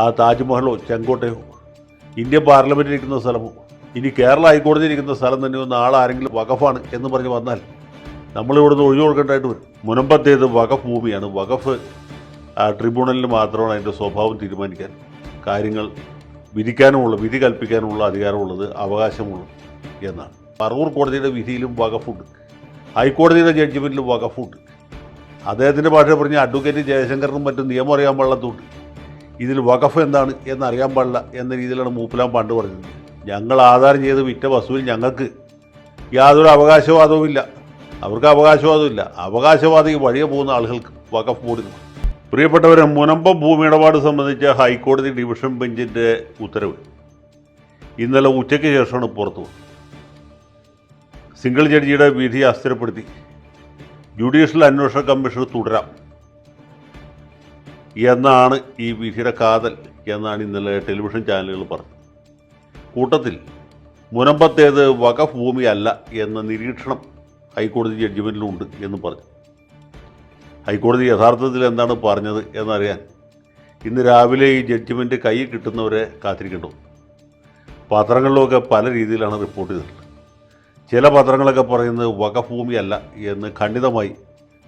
ആ താജ്മഹലോ ചെങ്കോട്ടയോ ഇന്ത്യൻ പാർലമെന്റിൽ ഇരിക്കുന്ന സ്ഥലമോ? ഇനി കേരള ഹൈക്കോടതി ഇരിക്കുന്ന സ്ഥലം തന്നെ നാളെ ആളാരെങ്കിലും വകഫാണ് എന്ന് പറഞ്ഞ് വന്നാൽ നമ്മളിവിടുന്ന് ഒഴിഞ്ഞു കൊടുക്കേണ്ടതായിട്ട് വരും. മുനമ്പത്തേത് വകഫ് ഭൂമിയാണ്. വകഫ് ട്രിബ്യൂണലിന് മാത്രമാണ് അതിന്റെ സ്വഭാവം തീരുമാനിക്കാൻ കാര്യങ്ങൾ വിധിക്കാനുമുള്ള വിധി കൽപ്പിക്കാനുമുള്ള അധികാരമുള്ളത് അവകാശമുള്ളത് എന്നാണ്. പറവൂർ കോടതിയുടെ വിധിയിലും വകഫുണ്ട് ഹൈക്കോടതിയുടെ ജഡ്ജ്മെന്റിലും വകഫുണ്ട് അദ്ദേഹത്തിന്റെ ഭാഷ പറഞ്ഞ അഡ്വക്കേറ്റ് ജയശങ്കറിനും മറ്റും നിയമം അറിയാൻ പാടില്ലാത്തതുകൊണ്ട് ഇതിൽ വഖഫ് എന്താണ് എന്നറിയാൻ പാടില്ല എന്ന രീതിയിലാണ് മൂപ്പിലാൻ പണ്ട് പറഞ്ഞത്. ഞങ്ങൾ ആധാരം ചെയ്ത് വിറ്റ വസ്തുവിൽ ഞങ്ങൾക്ക് യാതൊരു അവകാശവാദവും ഇല്ല. അവർക്ക് അവകാശവാദമില്ല അവകാശവാദി വഴിയെ പോകുന്ന ആളുകൾക്ക് വഖഫ് ബോർഡിന് പ്രിയപ്പെട്ടവരെ മുനമ്പം ഭൂമി ഇടപാട് സംബന്ധിച്ച ഹൈക്കോടതി ഡിവിഷൻ ബെഞ്ചിന്റെ ഉത്തരവ്. ഇന്നലെ ഉച്ചയ്ക്ക് ശേഷമാണ് പുറത്തു സിംഗിൾ ജഡ്ജിയുടെ വിധി അസ്ഥിരപ്പെടുത്തി. ജുഡീഷ്യൽ അന്വേഷണ കമ്മീഷൻ തുടരാം. എന്നാണ് ഈ വിധിയുടെ കാതൽ എന്നാണ് ഇന്നലെ ടെലിവിഷൻ ചാനലുകൾ പറഞ്ഞത്. കൂട്ടത്തിൽ മുനമ്പത്തേത് വഖഫ് ഭൂമിയല്ല എന്ന നിരീക്ഷണം ഹൈക്കോടതി ജഡ്ജിമെന്റിലുണ്ട് എന്ന് പറഞ്ഞു. ഹൈക്കോടതി യഥാർത്ഥത്തിൽ എന്താണ് പറഞ്ഞത് എന്നറിയാൻ ഇന്ന് രാവിലെ ഈ ജഡ്ജിമെന്റ് കയ്യിൽ കിട്ടുന്നവരെ കാത്തിരിക്കേണ്ടു പത്രങ്ങളിലൊക്കെ പല രീതിയിലാണ് റിപ്പോർട്ട് ചെയ്തിട്ടുള്ളത്. ചില പത്രങ്ങളൊക്കെ പറയുന്നത് വകഭൂമിയല്ല ഭൂമിയല്ല എന്ന് ഖണ്ഡിതമായി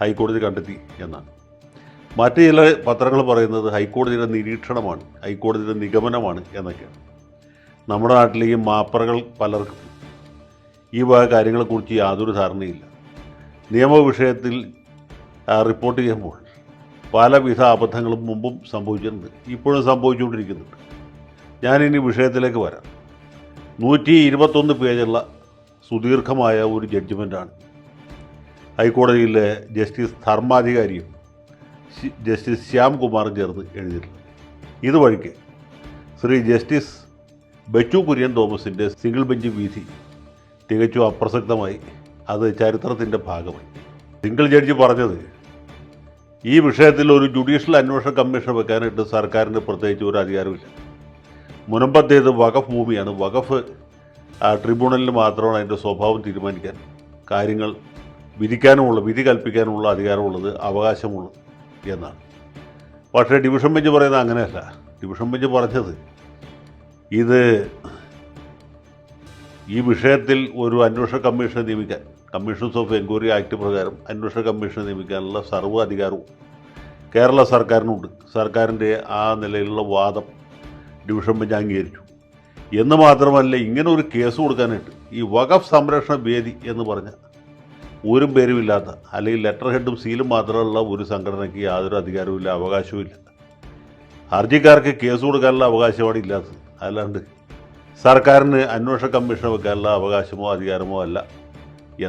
ഹൈക്കോടതി കണ്ടെത്തി എന്നാണ്. മറ്റ് ചില പത്രങ്ങൾ പറയുന്നത് ഹൈക്കോടതിയുടെ നിരീക്ഷണമാണ് ഹൈക്കോടതിയുടെ നിഗമനമാണ് എന്നൊക്കെയാണ്. നമ്മുടെ നാട്ടിൽ ഈ മാപ്പറകൾ പലർക്കും ഈ വക കാര്യങ്ങളെക്കുറിച്ച് യാതൊരു ധാരണയില്ല. നിയമ വിഷയത്തിൽ റിപ്പോർട്ട് ചെയ്യുമ്പോൾ പലവിധ അബദ്ധങ്ങളും മുമ്പും സംഭവിച്ചിട്ടുണ്ട് ഇപ്പോഴും സംഭവിച്ചുകൊണ്ടിരിക്കുന്നുണ്ട്. ഞാനിനി വിഷയത്തിലേക്ക് വരാം. നൂറ്റി ഇരുപത്തൊന്ന് പേജുള്ള സുദീർഘമായ ഒരു ജഡ്ജ്മെന്റാണ് ഹൈക്കോടതിയിലെ ജസ്റ്റിസ് ധർമാധികാരിയും ജസ്റ്റിസ് ശ്യാംകുമാറും ചേർന്ന് എഴുതിയിട്ടുണ്ട്. ഇതുവഴിക്ക് ശ്രീ ജസ്റ്റിസ് ബച്ചു കുര്യൻ തോമസിന്റെ സിംഗിൾ ബെഞ്ച് വിധി തികച്ചും അപ്രസക്തമായി അത് ചരിത്രത്തിന്റെ ഭാഗമായി. സിംഗിൾ ജഡ്ജി പറഞ്ഞത് ഈ വിഷയത്തിൽ ഒരു ജുഡീഷ്യൽ അന്വേഷണ കമ്മീഷൻ വെക്കാനായിട്ട് സർക്കാരിന് പ്രത്യേകിച്ച് ഒരു അധികാരമില്ല മുനമ്പത്തേത് വഖഫ് ഭൂമിയാണ്. വഖഫ് ട്രിബ്യൂണലിന് മാത്രമാണ് അതിന്റെ സ്വഭാവം തീരുമാനിക്കാൻ കാര്യങ്ങൾ വിധിക്കാനുമുള്ള വിധി കൽപ്പിക്കാനുമുള്ള അധികാരമുള്ളത് അവകാശമുള്ളത്. എന്നാണ്. പക്ഷേ ഡിവിഷൻ ബെഞ്ച് പറയുന്നത് അങ്ങനെയല്ല. ഡിവിഷൻ ബെഞ്ച് പറഞ്ഞത് ഇത് ഈ വിഷയത്തിൽ ഒരു അന്വേഷണ കമ്മീഷനെ നിയമിക്കാൻ കമ്മീഷൻസ് ഓഫ് എൻക്വയറി ആക്ട് പ്രകാരം അന്വേഷണ കമ്മീഷനെ നിയമിക്കാനുള്ള സർവ അധികാരവും കേരള സർക്കാരിനുണ്ട്. സർക്കാരിന്റെ ആ നിലയിലുള്ള വാദം ഡിവിഷൻ ബെഞ്ച് അംഗീകരിച്ചു. എന്ന് മാത്രമല്ല ഇങ്ങനെ ഒരു കേസ് കൊടുക്കാനായിട്ട് ഈ വഖഫ് സംരക്ഷണ വേദി എന്ന് പറഞ്ഞ ഒരു പേരുമില്ലാത്ത അല്ലെങ്കിൽ ലെറ്റർ ഹെഡും സീലും മാത്രമുള്ള ഒരു സംഘടനയ്ക്ക് യാതൊരു അധികാരവുമില്ല അവകാശവുമില്ല ഹർജിക്കാർക്ക് കേസ് കൊടുക്കാനുള്ള അവകാശമാണ് ഇല്ലാത്തത്. അല്ലാണ്ട് സർക്കാരിന് അന്വേഷണ കമ്മീഷൻ വെക്കാനുള്ള അവകാശമോ അധികാരമോ അല്ല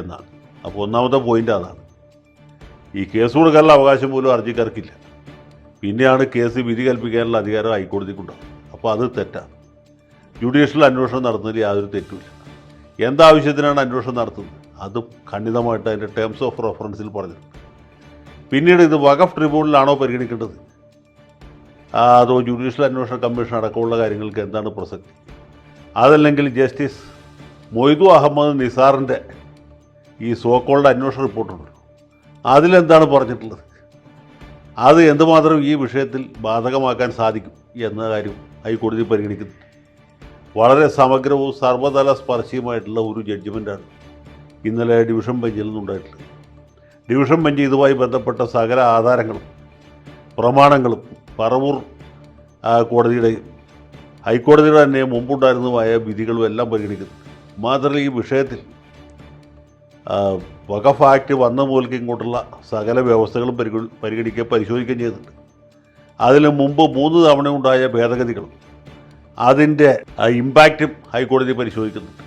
എന്നാണ്. അപ്പോൾ ഒന്നാമത്തെ പോയിന്റ് അതാണ്. ഈ കേസ് കൊടുക്കാനുള്ള അവകാശം പോലും ഹർജിക്കാർക്കില്ല. പിന്നെയാണ് കേസ് വിധി കൽപ്പിക്കാനുള്ള അധികാരം ഹൈക്കോടതിക്കുണ്ടാവും അപ്പോൾ അത് തെറ്റാണ്. ജുഡീഷ്യൽ അന്വേഷണം നടത്തുന്നതിൽ യാതൊരു തെറ്റുമില്ല. എന്താവശ്യത്തിനാണ് അന്വേഷണം നടത്തുന്നത്? അത് ഖണ്ഡിതമായിട്ട് അതിന്റെ ടേംസ് ഓഫ് റെഫറൻസിൽ പറഞ്ഞിട്ടുണ്ട് പിന്നീട് ഇത് വഖഫ് ട്രിബ്യൂണലാണോ പരിഗണിക്കേണ്ടത്? അതോ ജുഡീഷ്യൽ അന്വേഷണ കമ്മീഷൻ അടക്കമുള്ള കാര്യങ്ങൾക്ക് എന്താണ് പ്രസക്തി? അതല്ലെങ്കിൽ ജസ്റ്റിസ് മൊയ്തു അഹമ്മദ് നിസാറിന്റെ ഈ സോക്കോളുടെ അന്വേഷണ റിപ്പോർട്ടുണ്ട് അതിലെന്താണ് പറഞ്ഞിട്ടുള്ളത്? അത് എന്തുമാത്രം ഈ വിഷയത്തിൽ ബാധകമാക്കാൻ സാധിക്കും എന്ന കാര്യം ഹൈക്കോടതി പരിഗണിക്കുന്നു വളരെ സമഗ്രവും സർവതല സ്പർശിയുമായിട്ടുള്ള ഒരു ജഡ്ജിമെന്റാണ് ഇന്നലെ ഡിവിഷൻ ബെഞ്ചിൽ നിന്നുണ്ടായിട്ടുള്ളത് ഡിവിഷൻ ബെഞ്ച് ഇതുമായി ബന്ധപ്പെട്ട സകല ആധാരങ്ങളും പ്രമാണങ്ങളും പറവൂർ കോടതിയുടെ ഹൈക്കോടതിയുടെ തന്നെ മുമ്പുണ്ടായിരുന്നതുമായ വിധികളും എല്ലാം പരിഗണിക്കുന്നു മാത്രമല്ല ഈ വിഷയത്തിൽ വഖഫ് ആക്ട് വന്ന മുതൽക്ക് ഇങ്ങോട്ടുള്ള സകല വ്യവസ്ഥകളും പരിഗ- പരിഗണിക്കുകയും പരിശോധിക്കുകയും ചെയ്തിട്ടുണ്ട്. അതിന് മുമ്പ് മൂന്ന് തവണ ഉണ്ടായ ഭേദഗതികളും അതിന്റെ ഇമ്പാക്റ്റും ഹൈക്കോടതി പരിശോധിക്കുന്നുണ്ട്.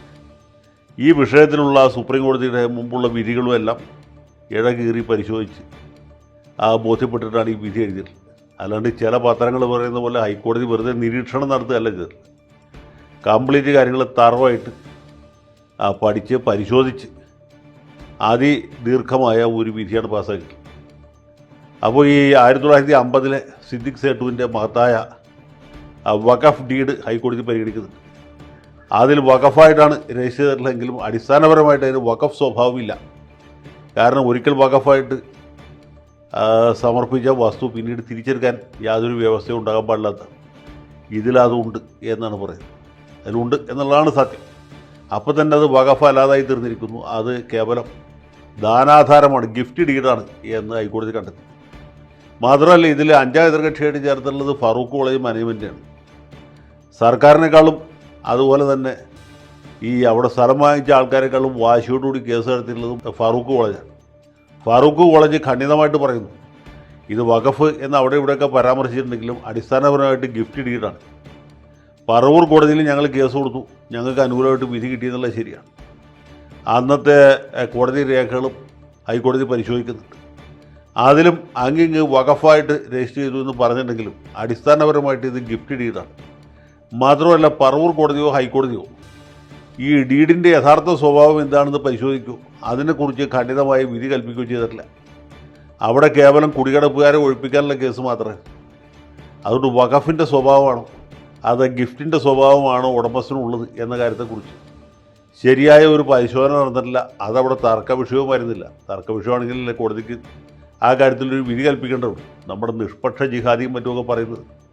ഈ വിഷയത്തിലുള്ള സുപ്രീം കോടതിയുടെ മുമ്പുള്ള വിധികളും എല്ലാം ഇഴകീറി പരിശോധിച്ച് ആ ബോധ്യപ്പെട്ടിട്ടാണ് ഈ വിധി എഴുതിയത് അല്ലാണ്ട് ചില പത്രങ്ങൾ പറയുന്ന പോലെ ഹൈക്കോടതി വെറുതെ നിരീക്ഷണം നടത്തുകയല്ല ചെയ്തത്. കംപ്ലീറ്റ് കാര്യങ്ങൾ തറവായിട്ട് ആ, പഠിച്ച് പരിശോധിച്ച് അതിദീർഘമായ ഒരു വിധിയാണ് പാസ്സാക്കി അപ്പോൾ ഈ ആയിരത്തി തൊള്ളായിരത്തി അമ്പതിലെ സിദ്ദിഖ് സേട്ടുവിന്റെ മഹത്തായ വഖഫ് ഡീഡ് ഹൈക്കോടതി പരിഗണിക്കുന്നുണ്ട്. അതിൽ വഖഫായിട്ടാണ് രജിസ്റ്റർ ചെയ്തിട്ടുള്ളതെങ്കിലും അടിസ്ഥാനപരമായിട്ട് അതിന് വഖഫ് സ്വഭാവമില്ല. കാരണം ഒരിക്കൽ വഖഫായിട്ട് സമർപ്പിച്ച വസ്തു പിന്നീട് തിരിച്ചെടുക്കാൻ യാതൊരു വ്യവസ്ഥയും ഉണ്ടാകാൻ പാടില്ലാത്ത ഇതിലതുണ്ട് എന്നാണ് പറയുന്നത്. അതിലുണ്ട് എന്നുള്ളതാണ് സത്യം. അപ്പോൾ തന്നെ അത് വകഫ് അല്ലാതായി തീർന്നിരിക്കുന്നു. അത് കേവലം ദാനാധാരമാണ് ഗിഫ്റ്റ് ഡീഡാണ് എന്ന് ഹൈക്കോടതി കണ്ടെത്തി. മാത്രമല്ല ഇതിൽ അഞ്ചാം എതിർകക്ഷിയായിട്ട് ചേർത്തുള്ളത് ഫറൂഖ് കോളേജ് മാനേജ്മെന്റാണ് സർക്കാരിനേക്കാളും അതുപോലെ തന്നെ ഈ അവിടെ സ്ഥലം വാങ്ങിച്ച ആൾക്കാരെക്കാളും വാശിയോടുകൂടി കേസ് നടത്തിയിട്ടുള്ളതും ഫറൂഖ് കോളേജാണ് ഫറൂഖ് കോളേജ് ഖണ്ഡിതമായിട്ട് പറയുന്നു ഇത് വഖഫ് എന്ന് അവിടെ ഇവിടെയൊക്കെ പരാമർശിച്ചിട്ടുണ്ടെങ്കിലും അടിസ്ഥാനപരമായിട്ട് ഗിഫ്റ്റ് ഡീഡാണ് പറവൂർ കോടതിയിൽ ഞങ്ങൾ കേസ് കൊടുത്തു ഞങ്ങൾക്ക് അനുകൂലമായിട്ട് വിധി കിട്ടിയെന്നുള്ളത് ശരിയാണ്. അന്നത്തെ കോടതി രേഖകളും ഹൈക്കോടതി പരിശോധിക്കുന്നുണ്ട്. അതിലും അങ്ങിങ്ങ് വഖഫായിട്ട് രജിസ്റ്റർ ചെയ്തു എന്ന് പറഞ്ഞിട്ടുണ്ടെങ്കിലും അടിസ്ഥാനപരമായിട്ട് ഇത് ഗിഫ്റ്റ് ഡീഡാണ് മാത്രമല്ല പറവൂർ കോടതിയോ ഹൈക്കോടതിയോ ഈ ഡീഡിന്റെ യഥാർത്ഥ സ്വഭാവം എന്താണെന്ന് പരിശോധിക്കൂ. അതിനെക്കുറിച്ച് ഖണ്ഡിതമായി വിധി കൽപ്പിക്കുകയോ ചെയ്തിട്ടില്ല. അവിടെ കേവലം കുടികിടപ്പുകാരെ ഒഴിപ്പിക്കാനുള്ള കേസ് മാത്രമേ. അതുകൊണ്ട് വഖഫിന്റെ സ്വഭാവമാണോ അത് ഗിഫ്റ്റിന്റെ സ്വഭാവമാണോ ഉടമസ്ഥനുള്ളത് എന്ന കാര്യത്തെക്കുറിച്ച്. ശരിയായ ഒരു പരിശോധന നടന്നിട്ടില്ല. അതവിടെ തർക്ക വിഷയവുമായിരുന്നില്ല തർക്ക വിഷയമാണെങ്കിൽ കോടതിക്ക് ആ കാര്യത്തിലൊരു വിധി കൽപ്പിക്കേണ്ടതുണ്ട് നമ്മുടെ നിഷ്പക്ഷ ജിഹാദിയും മറ്റുമൊക്കെ പറയുന്നത്.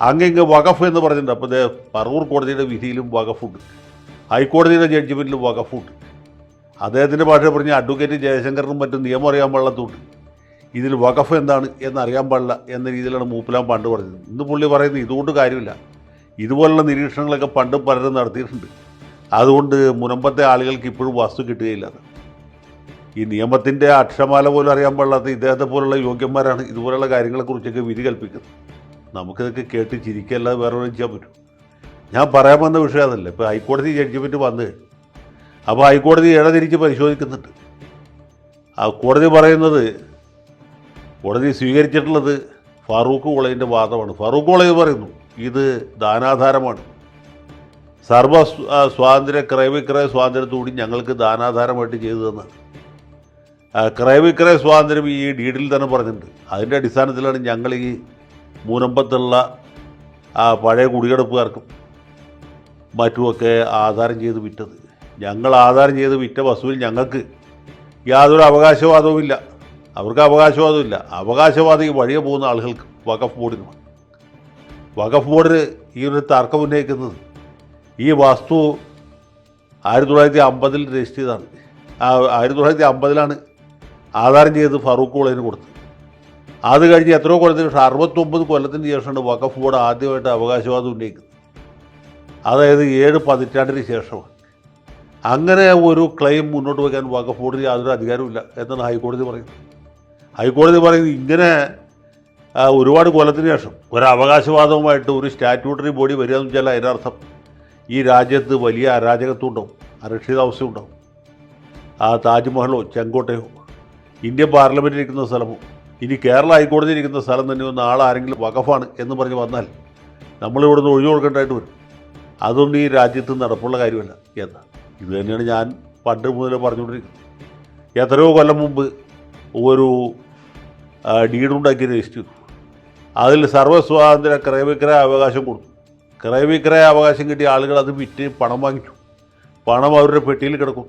അങ്ങിങ്ങ് വഖഫ് എന്ന് പറഞ്ഞിട്ടുണ്ട്. അപ്പോൾ പറവൂർ കോടതിയുടെ വിധിയിലും വഖഫുണ്ട്. ഹൈക്കോടതിയുടെ ജഡ്ജ്മെന്റിലും വഖഫുണ്ട്. അദ്ദേഹത്തിന്റെ ഭാഷ പറഞ്ഞ അഡ്വക്കേറ്റ് ജയശങ്കറിനും മറ്റും നിയമം അറിയാൻ പാടില്ലാത്തതുകൊണ്ട് ഇതിൽ വഖഫ് എന്താണ് എന്നറിയാൻ പാടില്ല എന്ന രീതിയിലാണ് മൂപ്പിലാൻ പണ്ട് പറഞ്ഞത്. ഇന്ന് പുള്ളി പറയുന്നത് ഇതുകൊണ്ട് കാര്യമില്ല. ഇതുപോലുള്ള നിരീക്ഷണങ്ങളൊക്കെ പണ്ട് പലരും നടത്തിയിട്ടുണ്ട്. അതുകൊണ്ട് മുനമ്പത്തെ ആളുകൾക്ക് ഇപ്പോഴും വസ്തു കിട്ടുകയില്ല. ഈ നിയമത്തിന്റെ അക്ഷരമാല പോലും അറിയാൻ പാടില്ലാത്ത ഇദ്ദേഹത്തെ പോലുള്ള യോഗ്യന്മാരാണ് ഇതുപോലുള്ള കാര്യങ്ങളെക്കുറിച്ചൊക്കെ വിധി കൽപ്പിക്കുന്നത്. നമുക്കിതൊക്കെ കേട്ട് ചിരിക്കല്ലാതെ വേറെ ഒന്നും ചെയ്യാൻ പറ്റും. ഞാൻ പറയാൻ വന്ന വിഷയം അതല്ല. ഇപ്പോൾ ഹൈക്കോടതി ജഡ്ജ്മെന്റ് വന്നു അപ്പോൾ ഹൈക്കോടതി ഇടതിരിച്ച് പരിശോധിക്കുന്നുണ്ട്. ആ കോടതി പറയുന്നത് കോടതി സ്വീകരിച്ചിട്ടുള്ളത് ഫാറൂഖ് കോളേജിന്റെ വാദമാണ്. ഫാറൂഖ് കോളേജ് പറയുന്നു ഇത് ദാനാധാരമാണ്. സർവ സ്വാതന്ത്ര്യ ക്രയവിക്രയ സ്വാതന്ത്ര്യത്തോടി ഞങ്ങൾക്ക് ദാനാധാരമായിട്ട് ചെയ്തു തന്നാണ് ക്രയവിക്രയ സ്വാതന്ത്ര്യം ഈ ഡീഡിൽ തന്നെ പറഞ്ഞിട്ടുണ്ട്. അതിന്റെ അടിസ്ഥാനത്തിലാണ് ഞങ്ങൾ ഈ മൂനമ്പത്തുള്ള ആ പഴയ കുടികിടപ്പുകാർക്കും മറ്റുമൊക്കെ ആധാരം ചെയ്ത് വിറ്റത്. ഞങ്ങൾ ആധാരം ചെയ്ത് വിറ്റ വസ്തുവിൽ ഞങ്ങൾക്ക് യാതൊരു അവകാശവാദവുമില്ല. അവർക്ക് അവകാശവാദമില്ല അവകാശവാദം ഈ വഴിയെ പോകുന്ന ആളുകൾക്ക് വഖഫ് ബോർഡിനുമാണ് വഖഫ് ബോർഡിന് ഈ ഒരു തർക്കം ഉന്നയിക്കുന്നത് ഈ വസ്തു ആയിരത്തി തൊള്ളായിരത്തി അമ്പതിൽ രജിസ്റ്റർ ചെയ്താണ് ആയിരത്തി തൊള്ളായിരത്തി അമ്പതിലാണ് ആധാരം ചെയ്ത് ഫറൂഖ് കോളേജിന് കൊടുത്തത്. അത് കഴിഞ്ഞ് എത്രയോ കൊല്ലത്തിന് ശേഷം അറുപത്തൊമ്പത് കൊല്ലത്തിന് ശേഷമാണ് വഖഫ് ബോർഡ് ആദ്യമായിട്ട് അവകാശവാദം ഉന്നയിക്കുന്നത്. അതായത് ഏഴ് പതിറ്റാണ്ടിന് ശേഷമാണ്. അങ്ങനെ ഒരു ക്ലെയിം മുന്നോട്ട് വയ്ക്കാൻ വഖഫ് ബോർഡിന് യാതൊരു അധികാരമില്ല എന്നാണ് ഹൈക്കോടതി പറയുന്നത്. ഹൈക്കോടതി പറയുന്നത് ഇങ്ങനെ ഒരുപാട് കൊല്ലത്തിന് ശേഷം ഒരു അവകാശവാദവുമായിട്ട് ഒരു സ്റ്റാറ്റ്യൂട്ടറി ബോഡി വരിക എന്ന് വെച്ചാൽ അതിനർത്ഥം ഈ രാജ്യത്ത് വലിയ അരാജകത്വം ഉണ്ടാവും അരക്ഷിതാവസ്ഥ ഉണ്ടാവും ആ താജ്മഹലോ ചെങ്കോട്ടയോ ഇന്ത്യൻ പാർലമെന്റിൽ ഇരിക്കുന്ന സ്ഥലമോ ഇനി കേരള ഹൈക്കോടതി ഇരിക്കുന്ന സ്ഥലം തന്നെ ഒന്ന് ആളാരെങ്കിലും വകഫാണ് എന്ന് പറഞ്ഞ് വന്നാൽ നമ്മളിവിടുന്ന് ഒഴിഞ്ഞു കൊടുക്കേണ്ടതായിട്ട് വരും. അതൊന്നും ഈ രാജ്യത്ത് നടപ്പുള്ള കാര്യമല്ല എന്ന്. ഇത് തന്നെയാണ് ഞാൻ പണ്ട് മുതൽ പറഞ്ഞുകൊണ്ടിരിക്കുന്നത്. എത്രയോ കൊല്ലം മുമ്പ് ഒരു ഡീഡ് ഡീഡുണ്ടാക്കി രജിസ്റ്റർ അതിൽ സർവസ്വാതന്ത്ര്യ ക്രയവിക്രയ അവകാശം കൊടുത്തു. ക്രയവിക്രയ അവകാശം കിട്ടിയ ആളുകൾ അത് വിറ്റ് പണം വാങ്ങിച്ചു. പണം അവരുടെ പെട്ടിയിൽ കിടക്കും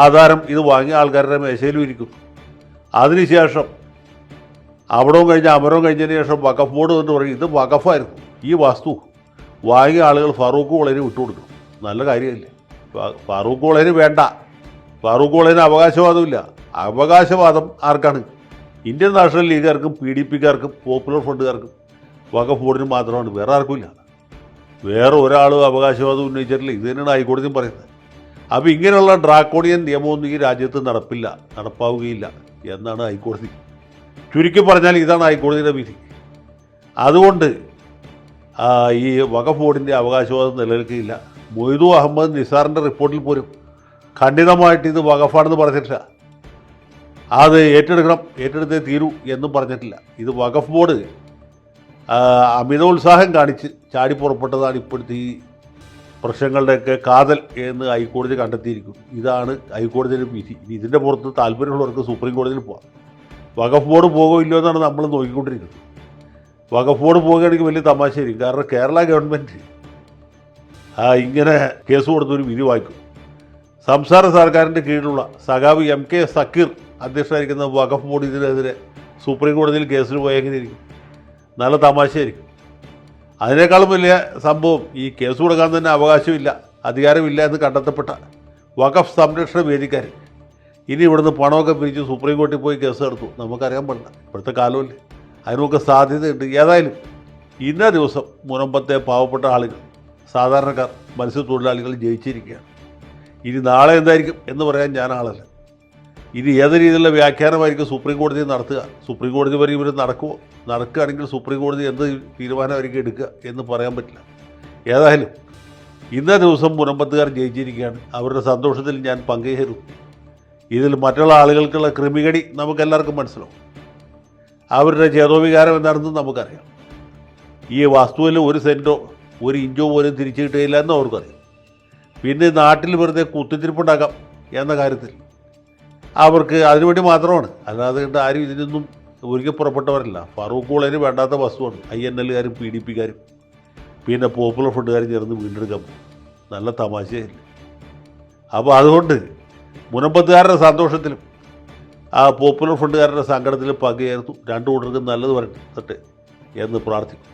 ആധാരം ഇത് വാങ്ങിയ ആൾക്കാരുടെ മേശയിലും ഇരിക്കുന്നു. അതിനുശേഷം അവിടവും കഴിഞ്ഞ് അമരവും കഴിഞ്ഞതിന് ശേഷം വഖഫ് ബോർഡ് എന്ന് പറയും ഇത് വഖഫായിരുന്നു. ഈ വസ്തു വാങ്ങിയ ആളുകൾ ഫാറൂഖ് കോളേജിന് വിട്ടുകൊടുക്കും നല്ല കാര്യമല്ലേ? ഫാറൂഖ് കോളേജിന് വേണ്ട. ഫാറൂഖ് കോളേജിന് അവകാശവാദമില്ല. അവകാശവാദം ആർക്കാണ്? ഇന്ത്യൻ നാഷണൽ ലീഗുകാർക്കും പി ഡി പിക്കാർക്കും പോപ്പുലർ ഫ്രണ്ടുകാർക്കും വഖഫ് ബോർഡിന് മാത്രമാണ്. വേറെ ആർക്കുമില്ല. വേറെ ഒരാളും അവകാശവാദം ഉന്നയിച്ചിട്ടില്ല. ഇത് തന്നെയാണ് ഹൈക്കോടതിയും പറയുന്നത്. അപ്പോൾ ഇങ്ങനെയുള്ള ഡ്രാക്കോണിയൻ നിയമമൊന്നും ഈ രാജ്യത്ത് നടപ്പില്ല. നടപ്പാവുകയില്ല എന്നാണ് ഹൈക്കോടതി ചുരുക്കി പറഞ്ഞാൽ ഇതാണ് ഹൈക്കോടതിയുടെ വിധി. അതുകൊണ്ട് ഈ വഖഫ് ബോർഡിന്റെ അവകാശവാദം നിലനിൽക്കില്ല. മൊയ്തു അഹമ്മദ് നിസാറിന്റെ റിപ്പോർട്ടിൽ പോലും ഖണ്ഡിതമായിട്ട് ഇത് വഖഫാണെന്ന് പറഞ്ഞിട്ടില്ല. അത് ഏറ്റെടുക്കണം ഏറ്റെടുത്തേ തീരൂ എന്നും പറഞ്ഞിട്ടില്ല. ഇത് വഖഫ് ബോർഡ് അമിതോത്സാഹം കാണിച്ച് ചാടി പുറപ്പെട്ടതാണ് ഇപ്പോഴത്തെ ഈ പ്രശ്നങ്ങളുടെയൊക്കെ കാതൽ എന്ന് ഹൈക്കോടതി കണ്ടെത്തിയിരിക്കും ഇതാണ് ഹൈക്കോടതിയുടെ വിധി. ഇതിന്റെ പുറത്ത് താല്പര്യമുള്ളവർക്ക് സുപ്രീം കോടതിയിൽ പോകാം വഖഫ് ബോർഡ് പോകുമോ ഇല്ലയോ എന്നാണ് നമ്മൾ നോക്കിക്കൊണ്ടിരിക്കുന്നത്. വഖഫ് ബോർഡ് പോകുകയാണെങ്കിൽ വലിയ തമാശയായിരിക്കും. കാരണം കേരള ഗവൺമെന്റ് ആ ഇങ്ങനെ കേസ് കൊടുത്തൊരു വിധി വായിക്കും. സംസ്ഥാന സർക്കാരിന്റെ കീഴിലുള്ള സഖാവ് എം കെ സക്കീർ അധ്യക്ഷനായിരിക്കുന്ന വഖഫ് ബോർഡ് ഇതിനെതിരെ സുപ്രീം കോടതിയിൽ കേസിന് പോയെങ്ങനെയിരിക്കും നല്ല തമാശയായിരിക്കും. അതിനേക്കാളും വലിയ സംഭവം ഈ കേസ് കൊടുക്കാൻ തന്നെ അവകാശമില്ല അധികാരമില്ല എന്ന് കണ്ടെത്തപ്പെട്ട വഖഫ് സംരക്ഷണ വേദിക്കാർ ഇനി ഇവിടുന്ന് പണമൊക്കെ പിരിച്ച് സുപ്രീം കോർട്ടിൽ പോയി കേസ് എടുത്തു. നമുക്കറിയാൻ പാടില്ല. ഇപ്പോഴത്തെ കാലമല്ലേ. അതിനൊക്കെ സാധ്യതയുണ്ട്. ഏതായാലും ഇന്ന ദിവസം മുനമ്പത്തെ പാവപ്പെട്ട ആളുകൾ സാധാരണക്കാർ മത്സ്യത്തൊഴിലാളികൾ ജയിച്ചിരിക്കുകയാണ്. ഇനി നാളെ എന്തായിരിക്കും എന്ന് പറയാൻ ഞാൻ ആളല്ല. ഇനി ഏത് രീതിയിലുള്ള വ്യാഖ്യാനമായിരിക്കും സുപ്രീം കോടതി നടത്തുക? സുപ്രീം കോടതി വരെ ഇവർ നടക്കുമോ നടക്കുകയാണെങ്കിൽ സുപ്രീം കോടതി എന്ത് തീരുമാനമായിരിക്കും എടുക്കുക എന്ന് പറയാൻ പറ്റില്ല. ഏതായാലും ഇന്നേ ദിവസം മുനമ്പത്തുകാർ ജയിച്ചിരിക്കുകയാണ്. അവരുടെ സന്തോഷത്തിൽ ഞാൻ പങ്കുചേരും ഇതിൽ മറ്റുള്ള ആളുകൾക്കുള്ള ക്രിമികടി നമുക്കെല്ലാവർക്കും മനസ്സിലാവും. അവരുടെ ചേതോവികാരം എന്താണെന്ന് നമുക്കറിയാം. ഈ വസ്തുവിൽ ഒരു സെന്റോ ഒരു ഇഞ്ചോ പോലും തിരിച്ചു കിട്ടുകയില്ല എന്ന് അവർക്കറിയാം. പിന്നെ നാട്ടിൽ വെറുതെ കുത്തിത്തിരിപ്പുണ്ടാക്കാം എന്ന കാര്യത്തിൽ അവർക്ക് അതിനുവേണ്ടി മാത്രമാണ്. അല്ലാതെ കണ്ട് ആരും ഇതിനൊന്നും ഒരിക്കൽ പുറപ്പെട്ടവരല്ല. ഫറൂഖ് കോളേജിന് വേണ്ടാത്ത വസ്തുവാണ്. ഐ എൻ എല്ലുകാരും പി ഡി പിക്കാരും പിന്നെ പോപ്പുലർ ഫുഡുകാരും ചേർന്ന് വീണ്ടെടുക്കാൻ പോകും. നല്ല തമാശയല്ലേ? അപ്പോൾ അതുകൊണ്ട് മുനമ്പത്തുകാരുടെ സന്തോഷത്തിലും ആ പോപ്പുലർ ഫ്രണ്ടുകാരുടെ സങ്കടത്തിലും പങ്കുചേർത്തു. രണ്ടു കൂട്ടർക്കും നല്ലത് വരട്ടെ എന്ന് പ്രാർത്ഥിക്കും